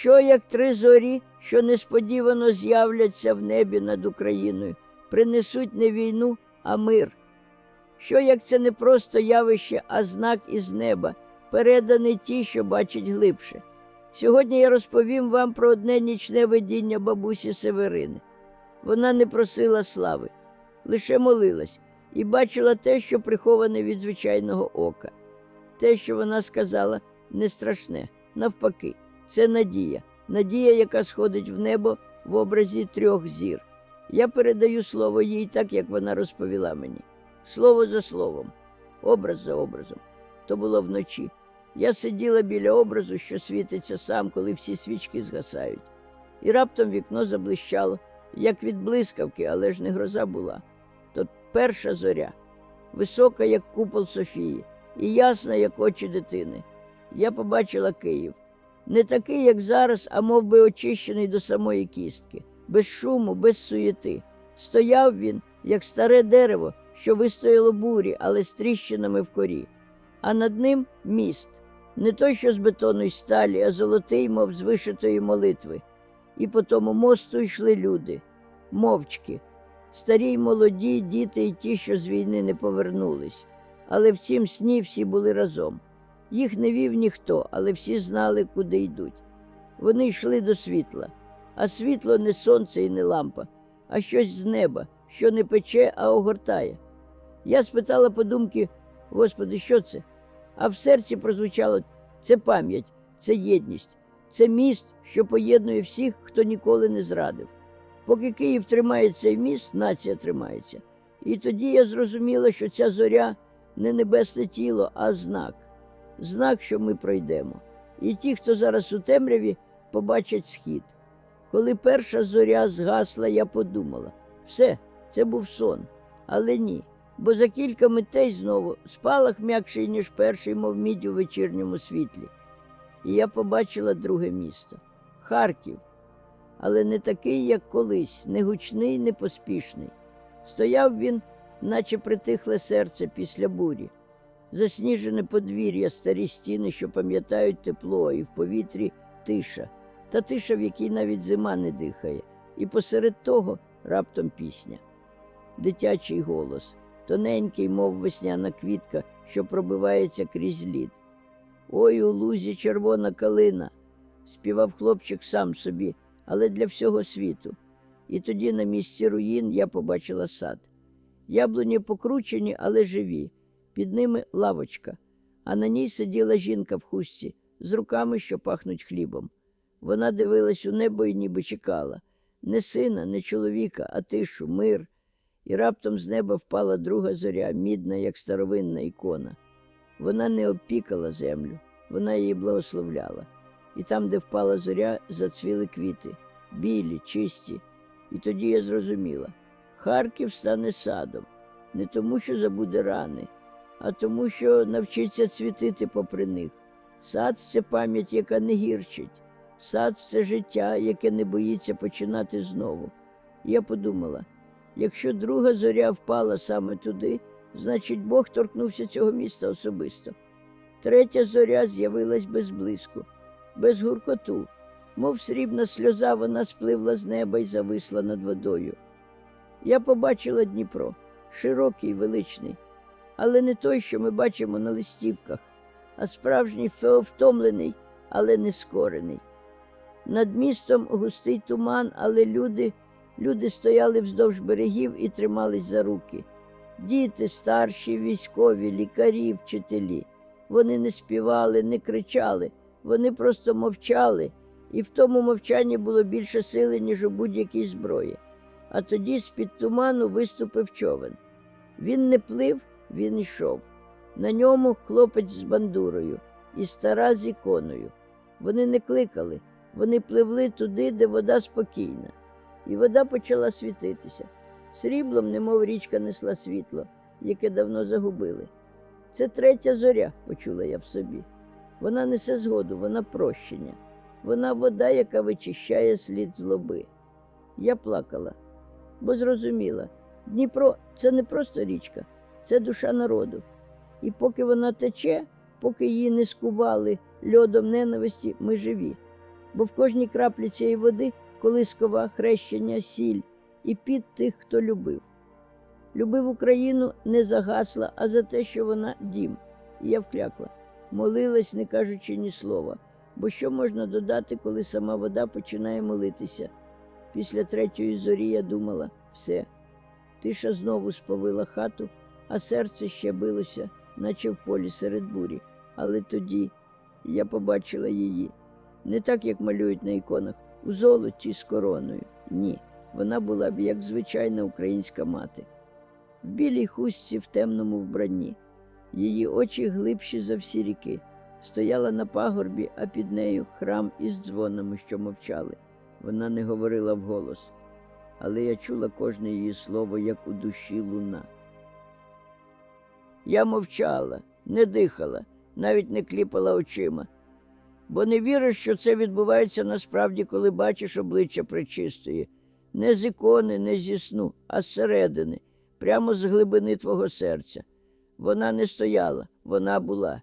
Що як три зорі, що несподівано з'являться в небі над Україною, принесуть не війну, а мир? Що як це не просто явище, а знак із неба, переданий ті, що бачать глибше? Сьогодні я розповім вам про одне нічне видіння бабусі Северини. Вона не просила слави, лише молилась і бачила те, що приховане від звичайного ока. Те, що вона сказала, не страшне, навпаки, це надія, надія, яка сходить в небо в образі трьох зір. Я передаю слово їй так, як вона розповіла мені. Слово за словом, образ за образом. То було вночі. Я сиділа біля образу, що світиться сам, коли всі свічки згасають. І раптом вікно заблищало, як від блискавки, але ж не гроза була. То перша зоря, висока, як купол Софії, і ясна, як очі дитини. Я побачила Київ. Не такий, як зараз, а мов би очищений до самої кістки, без шуму, без суєти. Стояв він, як старе дерево, що вистояло бурі, але з тріщинами в корі. А над ним міст, не той, що з бетону й сталі, а золотий, мов з вишитої молитви. І по тому мосту йшли люди, мовчки, старі й молоді, діти і ті, що з війни не повернулись. Але в цім сні всі були разом. Їх не вів ніхто, але всі знали, куди йдуть. Вони йшли до світла, а світло не сонце і не лампа, а щось з неба, що не пече, а огортає. Я спитала подумки, Господи, що це? А в серці прозвучало це пам'ять, це єдність, це міст, що поєднує всіх, хто ніколи не зрадив. Поки Київ тримає цей міст, нація тримається. І тоді я зрозуміла, що ця зоря не небесне тіло, а знак. Знак, що ми пройдемо. І ті, хто зараз у темряві, побачать схід. Коли перша зоря згасла, я подумала все, це був сон. Але ні. Бо за кілька митей знову спалах м'якший, ніж перший, мов мідь у вечірньому світлі. І я побачила друге місто Харків, але не такий, як колись, не гучний, не поспішний. Стояв він, наче притихле серце після бурі, засніжене подвір'я, старі стіни, що пам'ятають тепло, і в повітрі тиша, та тиша, в якій навіть зима не дихає, і посеред того раптом пісня, дитячий голос, тоненький, мов весняна квітка, що пробивається крізь лід. Ой, у лузі червона калина, співав хлопчик сам собі, але для всього світу. І тоді на місці руїн я побачила сад. Яблуні покручені, але живі. Під ними лавочка, а на ній сиділа жінка в хустці з руками, що пахнуть хлібом. Вона дивилась у небо і ніби чекала не сина, не чоловіка, а тишу, мир. І раптом з неба впала друга зоря, мідна, як старовинна ікона. Вона не опікала землю, вона її благословляла. І там, де впала зоря, зацвіли квіти, білі, чисті. І тоді я зрозуміла, Харків стане садом, не тому, що забуде рани, а тому, що навчиться цвітити попри них. Сад це пам'ять, яка не гірчить, сад це життя, яке не боїться починати знову. Я подумала, якщо друга зоря впала саме туди, значить Бог торкнувся цього міста особисто. Третя зоря з'явилась без блиску, без гуркоту, мов срібна сльоза, вона спливла з неба і зависла над водою. Я побачила Дніпро, широкий, величний, але не той, що ми бачимо на листівках, а справжній втомлений, але не скорений. Над містом густий туман, але люди, люди стояли вздовж берегів і тримались за руки. Діти, старші, військові, лікарі, вчителі. Вони не співали, не кричали, вони просто мовчали, і в тому мовчанні було більше сили, ніж у будь-якій зброї. А тоді з-під туману виступив човен. Він не плив, він йшов. На ньому хлопець з бандурою і стара з іконою. Вони не кликали, вони пливли туди, де вода спокійна. І вода почала світитися. Сріблом, немов річка несла світло, яке давно загубили. Це третя зоря, почула я в собі. Вона несе згоду, вона прощення, вона вода, яка вичищає слід злоби. Я плакала, бо зрозуміла, Дніпро це не просто річка, це душа народу. І поки вона тече, поки її не скували льодом ненависті, ми живі. бо в кожній краплі цієї води колискова хрещення сіль і під тих, хто любив. Любив Україну не за гасла, а за те, що вона дім. І я вклякла, молилась, не кажучи ні слова. Бо що можна додати, коли сама вода починає молитися? Після третьої зорі я думала все. Тиша знову сповила хату, а серце ще билося, наче в полі серед бурі. Але тоді я побачила її. Не так, як малюють на іконах, у золоті з короною. Ні. Вона була б як звичайна українська мати. В білій хустці в темному вбранні. Її очі глибші за всі ріки. Стояла на пагорбі, а під нею храм із дзвонами, що мовчали. Вона не говорила вголос, але я чула кожне її слово, як у душі луна. Я мовчала, не дихала, навіть не кліпала очима, бо не віриш, що це відбувається насправді, коли бачиш обличчя пречистої. Не з ікони, не зі сну, а зсередини, прямо з глибини твого серця. Вона не стояла, вона була,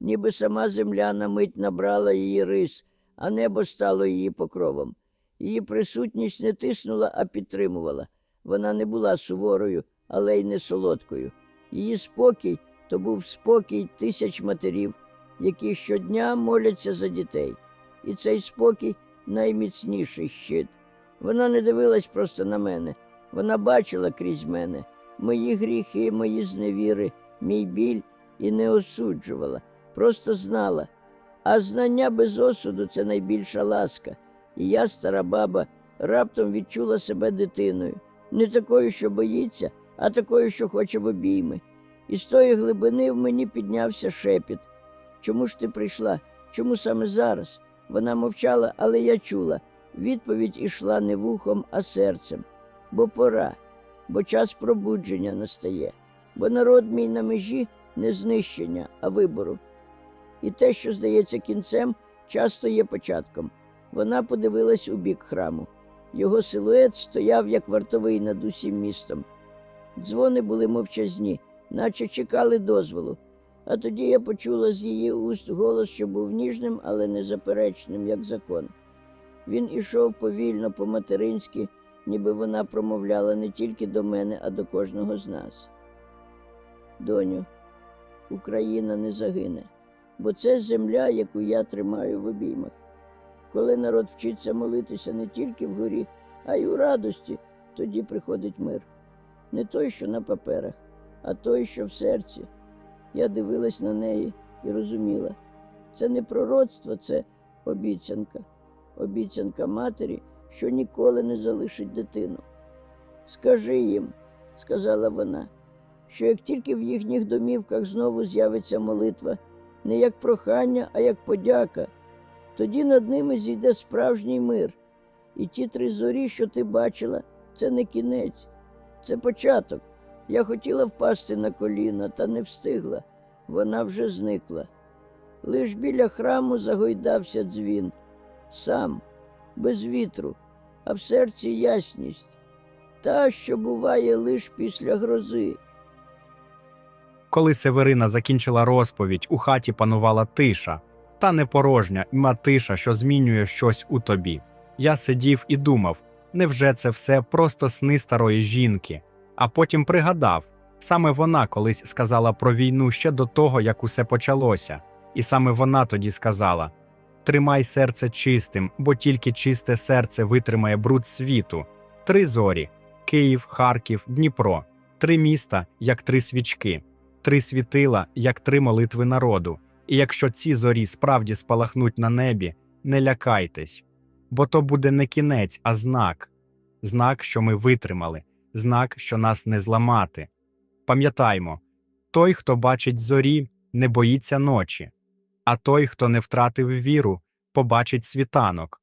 ніби сама земля на мить набрала її рис, а небо стало її покровом. Її присутність не тиснула, а підтримувала. Вона не була суворою, але й не солодкою. Її спокій то був спокій тисяч матерів, які щодня моляться за дітей. І цей спокій найміцніший щит. Вона не дивилась просто на мене, вона бачила крізь мене мої гріхи, мої зневіри, мій біль і не осуджувала, просто знала. А знання без осуду це найбільша ласка. І я, стара баба, раптом відчула себе дитиною, не такою, що боїться, а такою, що хоче в обійми. І з тої глибини в мені піднявся шепіт. Чому ж ти прийшла? Чому саме зараз? Вона мовчала, але я чула. Відповідь ішла не вухом, а серцем. Бо пора, бо час пробудження настає, бо народ мій на межі не знищення, а вибору. І те, що здається кінцем, часто є початком. Вона подивилась у бік храму. Його силует стояв, як вартовий над усім містом. Дзвони були мовчазні, наче чекали дозволу. А тоді я почула з її уст голос, що був ніжним, але незаперечним, як закон. Він ішов повільно по-материнськи, ніби вона промовляла не тільки до мене, а до кожного з нас. Доню, Україна не загине, бо це земля, яку я тримаю в обіймах. Коли народ вчиться молитися не тільки вгорі, а й у радості, тоді приходить мир. Не той, що на паперах, а той, що в серці. Я дивилась на неї і розуміла, це не пророцтво, це обіцянка обіцянка матері, що ніколи не залишить дитину. Скажи їм, сказала вона, що як тільки в їхніх домівках знову з'явиться молитва, не як прохання, а як подяка, тоді над ними зійде справжній мир. І ті три зорі, що ти бачила, це не кінець, це початок. Я хотіла впасти на коліна, та не встигла. Вона вже зникла. Лиш біля храму загойдався дзвін сам, без вітру, а в серці ясність, та, що буває лиш після грози. Коли Северина закінчила розповідь, у хаті панувала тиша, та не порожня, іма тиша, що змінює щось у тобі. Я сидів і думав, невже це все просто сни старої жінки? А потім пригадав саме вона колись сказала про війну ще до того, як усе почалося, і саме вона тоді сказала: Тримай серце чистим, бо тільки чисте серце витримає бруд світу. Три зорі: Київ, Харків, Дніпро, три міста, як три свічки, три світила, як три молитви народу. І якщо ці зорі справді спалахнуть на небі, не лякайтесь, бо то буде не кінець, а знак знак, що ми витримали, знак, що нас не зламати. Пам'ятаймо той, хто бачить зорі, не боїться ночі, а той, хто не втратив віру, побачить світанок.